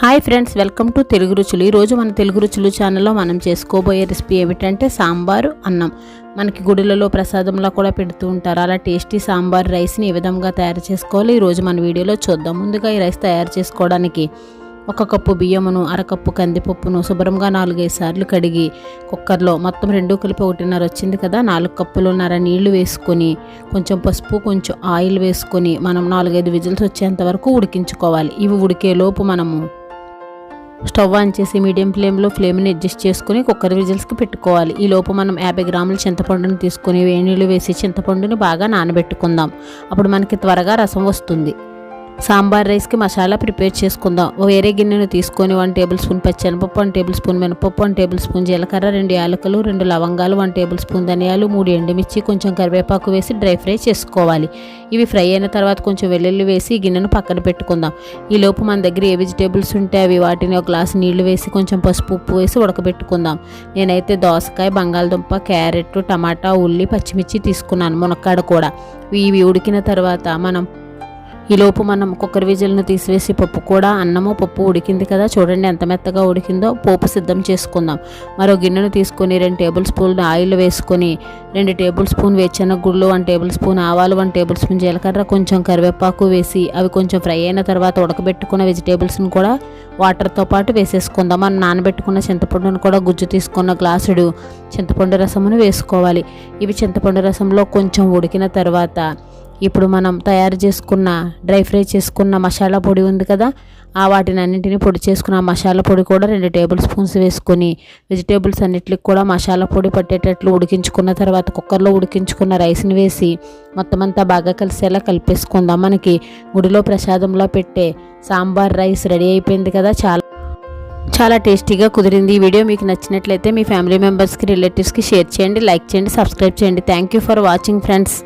Hi friends welcome to Telugu రుచులు. ఈరోజు మన తెలుగు రుచులు ఛానల్లో మనం చేసుకోబోయే రెసిపీ ఏమిటంటే సాంబారు అన్నం. మనకి గుడిలలో ప్రసాదంలో కూడా పెడుతూ ఉంటారు. అలా టేస్టీ సాంబార్ రైస్ని ఏ విధంగా తయారు చేసుకోవాలి? ఈరోజు మన వీడియోలో చూద్దాం. ముందుగా ఈ రైస్ తయారు చేసుకోవడానికి ఒక కప్పు బియ్యమును అరకప్పు కందిపప్పును శుభ్రంగా నాలుగైదు సార్లు కడిగి కుక్కర్లో మొత్తం రెండు కలిపి ఒకటిన్నర వచ్చింది కదా నాలుగు కప్పులున్నర నీళ్ళు వేసుకొని కొంచెం పసుపు కొంచెం ఆయిల్ వేసుకొని మనం నాలుగైదు విజిల్స్ వచ్చేంత వరకు ఉడికించుకోవాలి. ఇవి ఉడికేలోపు మనము స్టవ్ ఆన్ చేసి మీడియం ఫ్లేమ్లో ఫ్లేమ్ని అడ్జస్ట్ చేసుకుని కుక్కర్ విజిల్స్కి పెట్టుకోవాలి. ఈ లోపు మనం యాభై గ్రాముల చింతపండుని తీసుకొని వేణీలు వేసి చింతపండుని బాగా నానబెట్టుకుందాం. అప్పుడు మనకి త్వరగా రసం వస్తుంది. సాంబార్ రైస్కి మసాలా ప్రిపేర్ చేసుకుందాం. వేరే గిన్నెను తీసుకొని వన్ టేబుల్ స్పూన్ పచ్చెనపప్పు వన్ టేబుల్ స్పూన్ మినపప్పు వన్ టేబుల్ స్పూన్ జీలకర్ర రెండు యాలకులు రెండు లవంగాలు వన్ టేబుల్ స్పూన్ ధనియాలు మూడు ఎండుమిర్చి కొంచెం కరివేపాకు వేసి డ్రై ఫ్రై చేసుకోవాలి. ఇవి ఫ్రై అయిన తర్వాత కొంచెం వెల్లుల్లి వేసి గిన్నెను పక్కన పెట్టుకుందాం. ఈ లోపు మన దగ్గర ఏ వెజిటేబుల్స్ ఉంటే అవి వాటిని ఒక గ్లాస్ నీళ్ళు వేసి కొంచెం పసుపు ఉప్పు వేసి ఉడకబెట్టుకుందాం. నేనైతే దోసకాయ బంగాళదుంప క్యారెట్ టమాటా ఉల్లి పచ్చిమిర్చి తీసుకున్నాను మునక్కాడ కూడా. ఇవి ఉడికిన తర్వాత మనం ఈలోపు మనం కుక్కర్ విజిల్ను తీసివేసి పప్పు కూడా అన్నము పప్పు ఉడికింది కదా చూడండి ఎంత మెత్తగా ఉడికిందో పోపు సిద్ధం చేసుకుందాం. మరో గిన్నెను తీసుకొని రెండు టేబుల్ స్పూన్ ఆయిల్ వేసుకొని రెండు టేబుల్ స్పూన్ వేచిన గుళ్ళు వన్ టేబుల్ స్పూన్ ఆవాలు వన్ టేబుల్ స్పూన్ జీలకర్ర కొంచెం కరివేపాకు వేసి అవి కొంచెం ఫ్రై అయిన తర్వాత ఉడకబెట్టుకున్న వెజిటేబుల్స్ని కూడా వాటర్తో పాటు వేసేసుకుందాం. మనం నానబెట్టుకున్న చింతపండును కూడా గుజ్జు తీసుకున్న గ్లాసుడు చింతపండు రసమును వేసుకోవాలి. ఇవి చింతపండు రసంలో కొంచెం ఉడికిన తర్వాత ఇప్పుడు మనం తయారు చేసుకున్న డ్రై ఫ్రై చేసుకున్న మసాలా పొడి ఉంది కదా ఆ వాటిని అన్నింటినీ పొడి చేసుకున్న ఆ మసాలా పొడి కూడా రెండు టేబుల్ స్పూన్స్ వేసుకొని వెజిటేబుల్స్ అన్నిటికి కూడా మసాలా పొడి పట్టేటట్లు ఉడికించుకున్న తర్వాత కుక్కర్లో ఉడికించుకున్న రైస్ని వేసి మొత్తం అంతా బాగా కలిసేలా కలిపేసుకుందాం. మనకి గుడిలో ప్రసాదంలో పెట్టే సాంబార్ రైస్ రెడీ అయిపోయింది కదా చాలా చాలా టేస్టీగా కుదిరింది ఈ వీడియో. మీకు నచ్చినట్లయితే మీ ఫ్యామిలీ మెంబర్స్కి రిలేటివ్స్కి షేర్ చేయండి లైక్ చేయండి సబ్స్క్రైబ్ చేయండి. Thank you for watching friends.